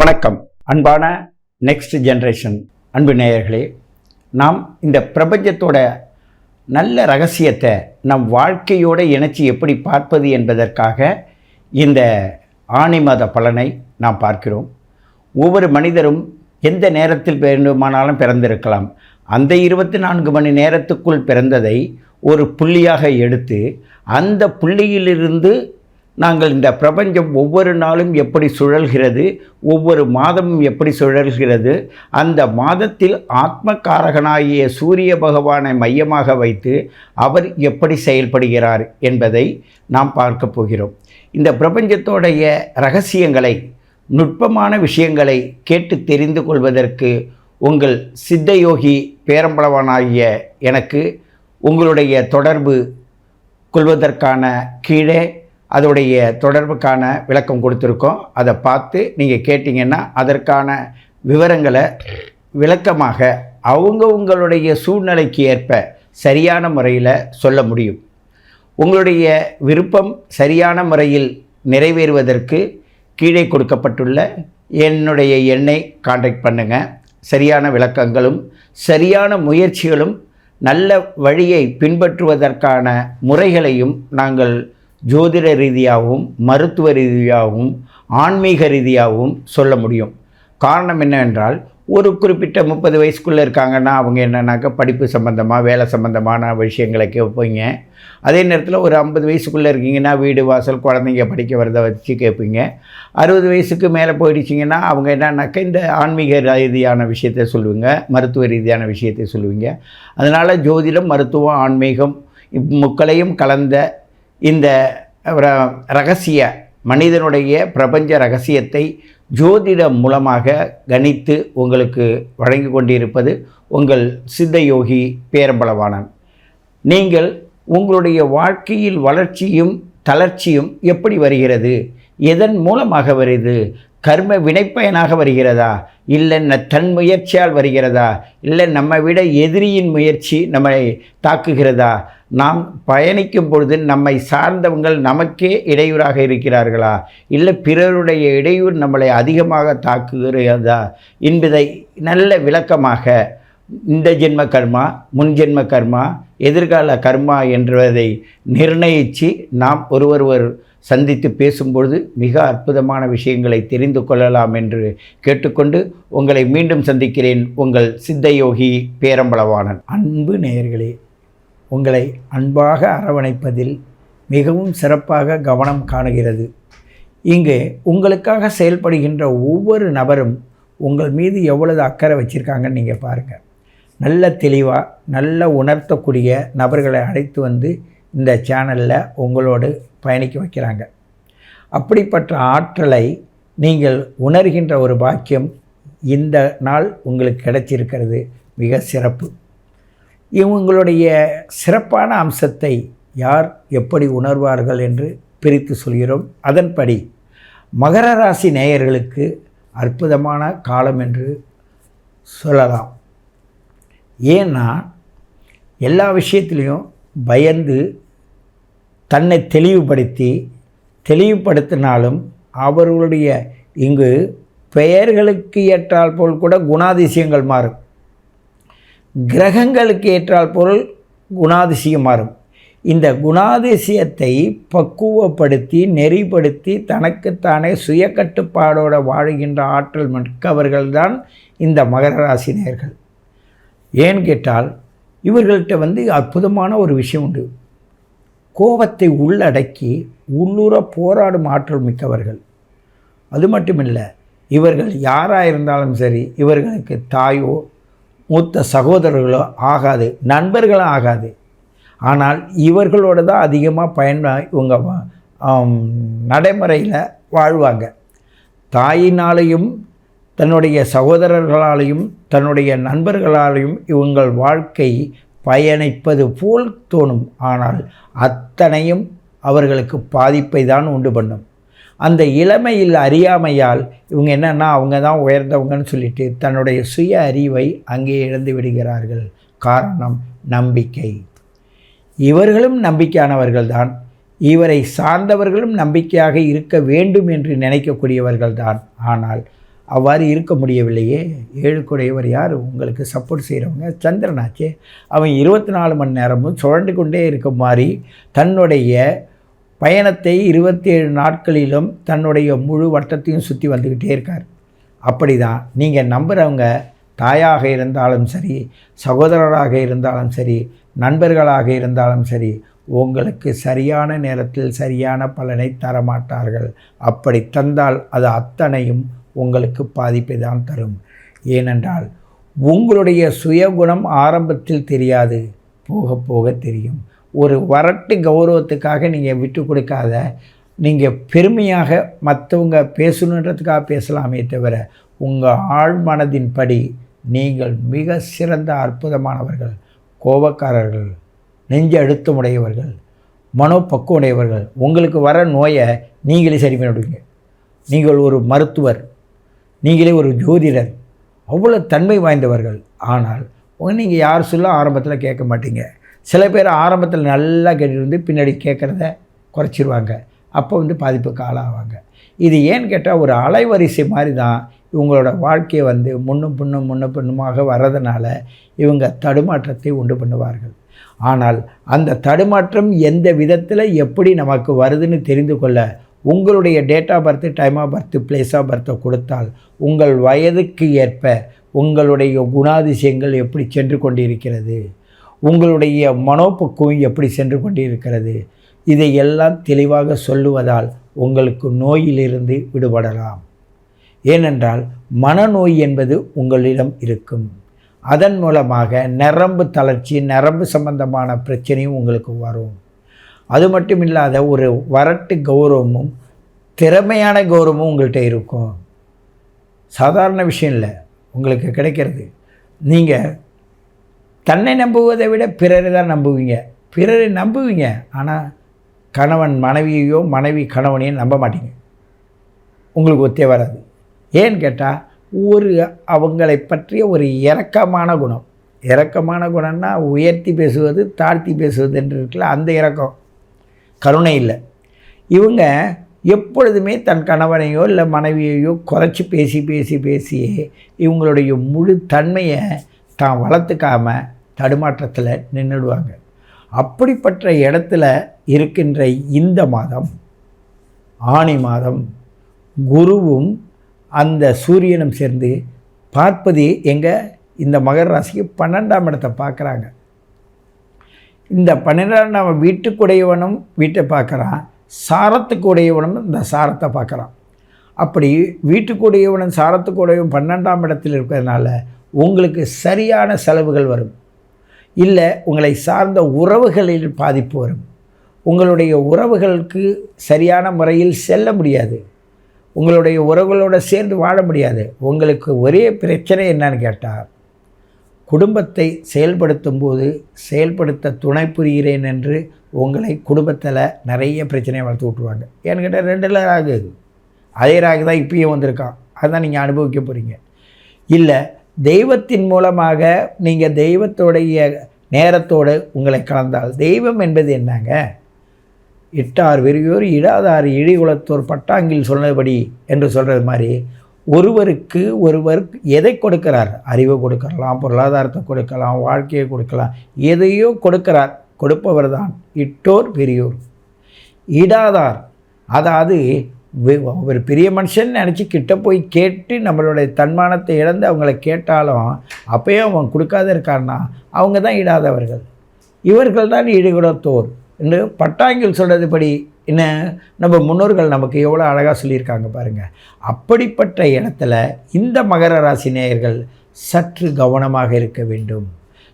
வணக்கம். அன்பான next generation அன்பு நேயர்களே நாம் இந்த பிரபஞ்சத்தோட நல்ல ரகசியத்தை நம் வாழ்க்கையோடு இணைச்சி எப்படி பார்ப்பது என்பதற்காக இந்த ஆணி மாத பலனை நாம் பார்க்கிறோம். ஒவ்வொரு மனிதரும் எந்த நேரத்தில் வேண்டுமானாலும் பிறந்திருக்கலாம். அந்த இருபத்தி நான்கு மணி நேரத்துக்குள் பிறந்ததை ஒரு புள்ளியாக எடுத்து அந்த புள்ளியிலிருந்து நாங்கள் இந்த பிரபஞ்சம் ஒவ்வொரு நாளும் எப்படி சுழல்கிறது ஒவ்வொரு மாதமும் எப்படி சுழல்கிறது அந்த மாதத்தில் ஆத்மகாரகனாகிய சூரிய பகவானை மையமாக வைத்து அவர் எப்படி செயல்படுகிறார் என்பதை நாம் பார்க்க போகிறோம். இந்த பிரபஞ்சத்தோடைய ரகசியங்களை நுட்பமான விஷயங்களை கேட்டு தெரிந்து கொள்வதற்கு உங்கள் சித்தயோகி பேரம்பளவனாகிய எனக்கு உங்களுடைய தொடர்பு கொள்வதற்கான கீழே அதோடைய தொடர்புக்கான விளக்கம் கொடுத்துருக்கோம். அதை பார்த்து நீங்கள் கேட்டிங்கன்னா அதற்கான விவரங்களை விளக்கமாக அவங்க உங்களுடைய சூழ்நிலைக்கு ஏற்ப சரியான முறையில் சொல்ல முடியும். உங்களுடைய விருப்பம் சரியான முறையில் நிறைவேறுவதற்கு கீழே கொடுக்கப்பட்டுள்ள என்னுடைய எண்ணை காண்டாக்ட் பண்ணுங்கள் சரியான விளக்கங்களும் சரியான முயற்சிகளும் நல்ல வழியை பின்பற்றுவதற்கான முறைகளையும் நாங்கள் ஜோதிட ரீதியாகவும் மருத்துவ ரீதியாகவும் ஆன்மீக ரீதியாகவும் சொல்ல முடியும். காரணம் என்னவென்றால் ஒரு குறிப்பிட்ட முப்பது வயசுக்குள்ளே இருக்காங்கன்னா அவங்க என்னன்னாக்கா படிப்பு சம்மந்தமாக வேலை சம்மந்தமான விஷயங்களை கேட்பீங்க. அதே நேரத்தில் ஒரு ஐம்பது வயசுக்குள்ளே இருக்கீங்கன்னா வீடு வாசல் குழந்தைங்க படிக்க வரதை வச்சு கேட்பீங்க. அறுபது வயசுக்கு மேலே போயிடுச்சிங்கன்னா அவங்க என்னன்னாக்கா இந்த ஆன்மீக ரீதியான விஷயத்தை சொல்லுவீங்க மருத்துவ ரீதியான விஷயத்தை சொல்லுவீங்க. அதனால் ஜோதிடம் மருத்துவம் ஆன்மீகம் முக்களையும் கலந்த இந்த ர- ரகசிய மனிதனுடைய பிரபஞ்ச ரகசியத்தை ஜோதிடம் மூலமாக கணித்து உங்களுக்கு வழங்கி கொண்டிருப்பது உங்கள் சித்தயோகி பேரம்பளவானன் நீங்கள் உங்களுடைய வாழ்க்கையில் வளர்ச்சியும் தளர்ச்சியும் எப்படி வருகிறது? எதன் மூலமாக வருது? கர்ம வினைப்பயனாக வருகிறதா? இல்லை ந- தன் முயற்சியால் வருகிறதா? இல்லை நம்மை விட எதிரியின் முயற்சி நம்மை தாக்குகிறதா? நாம் பயணிக்கும் பொழுது நம்மை சார்ந்தவங்கள் நமக்கே இடையூறாக இருக்கிறார்களா? இல்லை பிறருடைய இடையூறு நம்மளை அதிகமாக தாக்குகிறதா? என்பதை நல்ல விளக்கமாக இந்த ஜென்ம கர்மா முன் ஜென்ம கர்மா எதிர்கால கர்மா என்பதை நிர்ணயித்து நாம் ஒருவர் சந்தித்து பேசும்பொழுது மிக அற்புதமான விஷயங்களை தெரிந்து கொள்ளலாம் என்று கேட்டுக்கொண்டு உங்களை மீண்டும் சந்திக்கிறேன் உங்கள் சித்தயோகி பேரம்பளவாணன் அன்பு நேயர்களே உங்களை அன்பாக அரவணைப்பதில் மிகவும் சிறப்பாக கவனம் காணுகிறது. இங்கு உங்களுக்காக செயல்படுகின்ற ஒவ்வொரு நபரும் உங்கள் மீது எவ்வளவு அக்கறை வச்சுருக்காங்கன்னு நீங்கள் பாருங்கள் நல்ல தெளிவாக நல்ல உணர்த்தக்கூடிய நபர்களை அழைத்து வந்து இந்த சேனலில் உங்களோடு பயணிக்க வைக்கிறாங்க. அப்படிப்பட்ட ஆற்றலை நீங்கள் உணர்கின்ற ஒரு பாக்கியம் இந்த நாள் உங்களுக்கு கிடைச்சிருக்கிறது. மிக சிறப்பு. இவங்களுடைய சிறப்பான அம்சத்தை யார் எப்படி உணர்வார்கள் என்று பிரித்து சொல்கிறோம். அதன்படி மகர ராசி நேயர்களுக்கு அற்புதமான காலம் என்று சொல்லலாம். ஏன்னா எல்லா விஷயத்திலையும் பயந்து தன்னை தெளிவுபடுத்தி தெளிவுபடுத்தினாலும் அவர்களுடைய இங்கு பெயர்களுக்கு ஏற்றால் போல் கூட குணாதிசயங்கள் மாறும். கிரகங்களுக்கு ஏற்றால் பொருள் குணாதிசயம் மாறும். இந்த குணாதிசயத்தை பக்குவப்படுத்தி நெறிப்படுத்தி தனக்குத்தானே சுய கட்டுப்பாடோட வாழுகின்ற ஆற்றல் மிக்கவர்கள்தான் இந்த மகர ராசினியர்கள் ஏன்னு கேட்டால் இவர்கள்ட்ட வந்து அற்புதமான ஒரு விஷயம் உண்டு. கோபத்தை உள்ளடக்கி உள்ளுர போராடும் ஆற்றல் மிக்கவர்கள். அது மட்டுமில்லை இவர்கள் யாராக இருந்தாலும் சரி இவர்களுக்கு தாயோ மூத்த சகோதரர்களோ ஆகாது நண்பர்களும் ஆகாது. ஆனால் இவர்களோட தான் அதிகமாக பயன் இவங்க நடைமுறையில் வாழ்வாங்க. தாயினாலையும் தன்னுடைய சகோதரர்களாலையும் தன்னுடைய நண்பர்களாலையும் இவங்கள் வாழ்க்கை பயணிப்பது போல் தோணும். ஆனால் அத்தனையும் அவர்களுக்கு பாதிப்பை தான் உண்டு பண்ணும். அந்த இளமையில் அறியாமையால் இவங்க என்னன்னா அவங்க தான் உயர்ந்தவங்கன்னு சொல்லிட்டு தன்னுடைய சுய அறிவை அங்கே இழந்து விடுகிறார்கள். காரணம் நம்பிக்கை. இவர்களும் நம்பிக்கையானவர்கள்தான் இவரை சார்ந்தவர்களும் நம்பிக்கையாக இருக்க வேண்டும் என்று நினைக்கக்கூடியவர்கள்தான் ஆனால் அவ்வாறு இருக்க முடியவில்லையே. ஏழுக்குடையவர் யார்? உங்களுக்கு சப்போர்ட் செய்கிறவங்க சந்திரனாச்சே. அவன் இருபத்தி நாலு மணி நேரமும் சுழண்டு கொண்டே இருக்க மாதிரி தன்னுடைய பயணத்தை இருபத்தி ஏழு நாட்களிலும் தன்னுடைய முழு வட்டத்தையும் சுற்றி வந்துக்கிட்டே இருக்கார். அப்படி தான் நீங்கள் நம்புகிறவங்க தாயாக இருந்தாலும் சரி சகோதரராக இருந்தாலும் சரி நண்பர்களாக இருந்தாலும் சரி உங்களுக்கு சரியான நேரத்தில் சரியான பலனை தரமாட்டார்கள். அப்படி தந்தால் அது அத்தனையும் உங்களுக்கு பாதிப்பை தான் தரும். ஏனென்றால் உங்களுடைய சுயகுணம் ஆரம்பத்தில் தெரியாது போக போக தெரியும். ஒரு வரட்டு கௌரவத்துக்காக நீங்கள் விட்டு கொடுக்காத நீங்கள் பெருமையாக மற்றவங்க பேசணுன்றதுக்காக பேசலாமே தவிர உங்கள் ஆழ் மனதின்படி நீங்கள் மிக சிறந்த அற்புதமானவர்கள் கோபக்காரர்கள் நெஞ்ச அழுத்தமுடையவர்கள் மனோப்பக்குவடையவர்கள் உங்களுக்கு வர நோயை நீங்களே சரி பண்ணிவிடுவீங்க. நீங்கள் ஒரு மருத்துவர் நீங்களே ஒரு ஜோதிடர் அவ்வளோ தன்மை வாய்ந்தவர்கள். ஆனால் நீங்கள் யார் சொல்ல ஆரம்பத்தில் கேட்க மாட்டீங்க? சில பேர் ஆரம்பத்தில் நல்லா கேட்டுட்டு பின்னாடி கேட்குறத குறைச்சிருவாங்க. அப்போ வந்து பாதிப்புக்கு ஆளாவாங்க. இது ஏன்னு கேட்டால் ஒரு அலைவரிசை மாதிரி தான் இவங்களோட வாழ்க்கையை வந்து முன்னும் பின்னும் முன்னும் பின்னுமாக வர்றதுனால இவங்க தடுமாற்றத்தை உண்டு பண்ணுவார்கள். ஆனால் அந்த தடுமாற்றம் எந்த விதத்தில் எப்படி நமக்கு வருதுன்னு தெரிந்து கொள்ள உங்களுடைய date of birth time of birth place of பர்த்தை கொடுத்தால் உங்கள் வயதுக்கு ஏற்ப உங்களுடைய குணாதிசயங்கள் எப்படி சென்று கொண்டிருக்கிறது? உங்களுடைய மனோபக்குவம் எப்படி சென்று கொண்டிருக்கிறது? இதையெல்லாம் தெளிவாக சொல்லுவதால் உங்களுக்கு நோயிலிருந்து விடுபடலாம். ஏனென்றால் மனநோய் என்பது உங்களிடம் இருக்கும். அதன் மூலமாக நரம்பு தளர்ச்சி நரம்பு சம்பந்தமான பிரச்சனையும் உங்களுக்கு வரும். அது மட்டும் இல்லாத ஒரு வரட்டு கௌரவமும் திறமையான கௌரவமும் உங்கள்கிட்ட இருக்கும். சாதாரண விஷயம் இல்லை. உங்களுக்கு கிடைக்கிறது. நீங்கள் தன்னை நம்புவதை விட பிறரை தான் நம்புவீங்க. பிறரை நம்புவீங்க. ஆனால் கணவன் மனைவியையோ மனைவி கணவனையோ நம்ப மாட்டீங்க. உங்களுக்கு ஒத்தே வராது. ஏன்னு கேட்டால் ஒரு அவங்களை பற்றிய ஒரு இறக்கமான குணம். இறக்கமான குணம்னா உயர்த்தி பேசுவது தாழ்த்தி பேசுவது என்று இருக்குல்ல அந்த இறக்கம் கருணை இல்லை. இவங்க எப்பொழுதுமே தன் கணவனையோ இல்லை மனைவியையோ குறைச்சி பேசி பேசி பேசி இவங்களுடைய முழு தன்மையை தான் வளர்த்துக்காமல் தடுமாற்றத்தில் நின்றுடுவாங்க அப்படிப்பட்ட இடத்துல இருக்கின்ற இந்த மாதம் ஆணி மாதம் குருவும் அந்த சூரியனும் சேர்ந்து பார்ப்பது எங்கே? இந்த மகர ராசிக்கு பன்னெண்டாம் இடத்தை பார்க்குறாங்க. இந்த பன்னிரெண்டாம் வீட்டுக்குடையவனும் வீட்டை பார்க்குறான். சாரத்துக்கு உடையவனும் இந்த சாரத்தை பார்க்குறான். அப்படி வீட்டுக்குடையவனும் சாரத்துக்குடையவன் பன்னெண்டாம் இடத்தில் இருக்கிறதுனால உங்களுக்கு சரியான செலவுகள் வரும். இல்லை உங்களை சார்ந்த உறவுகளில் பாதிப்பு வரும். உங்களுடைய உறவுகளுக்கு சரியான முறையில் செல்ல முடியாது. உங்களுடைய உறவுகளோடு சேர்ந்து வாழ முடியாது. உங்களுக்கு ஒரே பிரச்சனை என்னன்னு கேட்டால் குடும்பத்தை செயல்படுத்தும் போது செயல்படுத்த துணை புரிகிறேன் என்று உங்களை குடும்பத்தில் நிறைய பிரச்சனையை வளர்த்து விட்ருவாங்க ஏன்னு கேட்டால் ரெண்டில் ராகு அதே ராகு தான் இப்பயும் வந்திருக்கான். அதுதான் நீங்கள் அனுபவிக்க போகிறீங்க இல்லை தெய்வத்தின் மூலமாக நீங்கள் தெய்வத்தோடைய நேரத்தோடு உங்களை கலந்தால் தெய்வம் என்பது என்னங்க? இட்டார் வெறியோர் இடாதார் இழிகுலத்தோர் பட்டாங்கில் சொன்னபடி என்று சொல்கிறது மாதிரி ஒருவருக்கு ஒருவர் எதை கொடுக்கிறார்? அறிவை கொடுக்கலாம் பொருளாதாரத்தை கொடுக்கலாம் வாழ்க்கையை கொடுக்கலாம் எதையோ கொடுக்கிறார். கொடுப்பவர் தான் இட்டோர் பெரியோர் இடாதார் அதாவது ஒரு பெரிய மனுஷன் நினச்சி கிட்ட போய் கேட்டு நம்மளுடைய தன்மானத்தை இழந்து அவங்கள கேட்டாலும் அப்பயும் அவன் கொடுக்காத இருக்கான்னா அவங்க தான் இடாதவர்கள் இவர்கள் தான் ஈடுகுடத்தோர் என்று பட்டாங்கில் சொல்கிறதுபடி என்ன நம்ம முன்னோர்கள் நமக்கு எவ்வளோ அழகாக சொல்லியிருக்காங்க பாருங்கள் அப்படிப்பட்ட இடத்துல இந்த மகர ராசி நேயர்கள் சற்று கவனமாக இருக்க வேண்டும்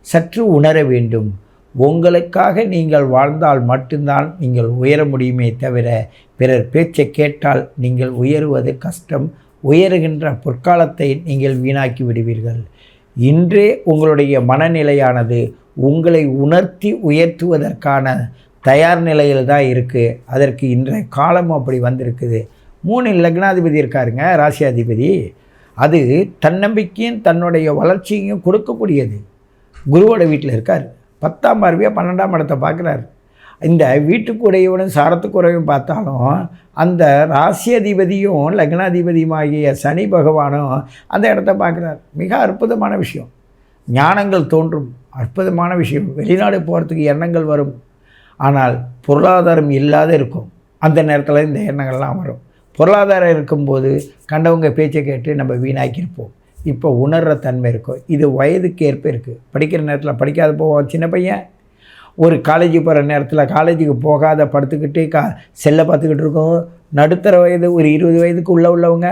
சற்று உணர வேண்டும். உங்களுக்காக நீங்கள் வாழ்ந்தால் மட்டும்தான் நீங்கள் உயர முடியுமே தவிர பிறர் பேச்சை கேட்டால் நீங்கள் உயருவது கஷ்டம் உயருகின்ற பொற்காலத்தை நீங்கள் வீணாக்கி விடுவீர்கள். இன்றே உங்களுடைய மனநிலையானது உங்களை உணர்த்தி உயர்த்துவதற்கான தயார் நிலையில் தான் இருக்குது அதற்கு இன்றைய காலம் அப்படி வந்திருக்குது. மூணு லக்னாதிபதி இருக்காருங்க ராசியாதிபதி. அது தன்னம்பிக்கையும் தன்னுடைய வளர்ச்சியையும் கொடுக்கக்கூடியது. குருவோட வீட்டில் இருக்கார். பத்தாம் பார்வையாக பன்னெண்டாம் இடத்தை பார்க்குறாரு. இந்த வீட்டுக்குடையவனும் சாரத்துக்குறையும் பார்த்தாலும் அந்த ராசியாதிபதியும் லக்னாதிபதியுமாகிய சனி பகவானும் அந்த இடத்த பார்க்குறார். மிக அற்புதமான விஷயம். ஞானங்கள் தோன்றும். அற்புதமான விஷயம். வெளிநாடு போகிறதுக்கு எண்ணங்கள் வரும். ஆனால் பொருளாதாரம் இல்லாத இருக்கும். அந்த நேரத்தில் இந்த எண்ணங்கள்லாம் வரும். பொருளாதாரம் இருக்கும்போது கண்டவங்க பேச்சை கேட்டு நம்ம வீணாக்கியிருப்போம். இப்போ உணர்கிற தன்மை இருக்கும். இது வயதுக்கு ஏற்ப இருக்குது படிக்கிற நேரத்தில் படிக்காத போவோம் சின்ன பையன் ஒரு காலேஜ் போகிற நேரத்தில் காலேஜுக்கு போகாத படுத்துக்கிட்டு கா செல்லை பார்த்துக்கிட்டு இருக்கோம். நடுத்தர வயது ஒரு இருபது வயதுக்கு உள்ளே உள்ளவங்க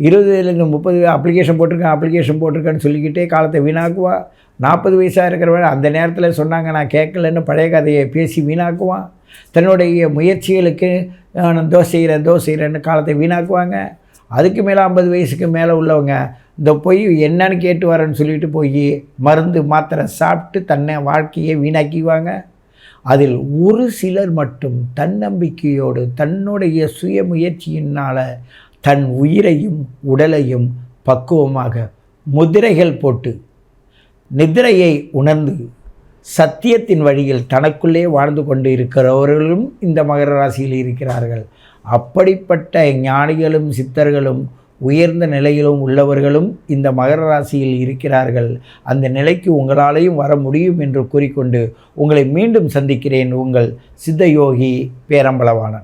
இருபது வயதுலேருந்து முப்பது அப்ளிகேஷன் போட்டிருக்கேன் அப்ளிகேஷன் போட்டிருக்கேன்னு சொல்லிக்கிட்டே காலத்தை வீணாக்குவான் நாற்பது வயசாக இருக்கிறவன் அந்த நேரத்தில் சொன்னாங்க நான் கேட்கலன்னு பழைய கதையை பேசி வீணாக்குவான். தன்னுடைய முயற்சிகளுக்கு நான் தோசை செய்கிறேன் தோசை செய்கிறேன்னு காலத்தை வீணாக்குவாங்க. அதுக்கு மேலே ஐம்பது வயசுக்கு மேலே உள்ளவங்க இந்த போய் என்னன்னு கேட்டு வரேன்னு சொல்லிட்டு போய் மருந்து மாத்திரை சாப்பிட்டு தன்னை வாழ்க்கையை வீணாக்கிவாங்க அதில் ஒரு சிலர் மட்டும் தன்னம்பிக்கையோடு தன்னுடைய சுய முயற்சியினால் தன் உயிரையும் உடலையும் பக்குவமாக முதிரைகள் போட்டு நிதிரையை உணர்ந்து சத்தியத்தின் வழியில் தனக்குள்ளே வாழ்ந்து கொண்டு இருக்கிறவர்களும் இந்த மகர ராசியில் இருக்கிறார்கள். அப்படிப்பட்ட ஞானிகளும் சித்தர்களும் உயர்ந்த நிலையிலும் உள்ளவர்களும் இந்த மகர ராசியில் இருக்கிறார்கள். அந்த நிலைக்கு உங்களாலேயும் வர முடியும் என்று கூறிக்கொண்டு உங்களை மீண்டும் சந்திக்கிறேன் உங்கள் சித்தயோகி பேரம்பலவாணன்.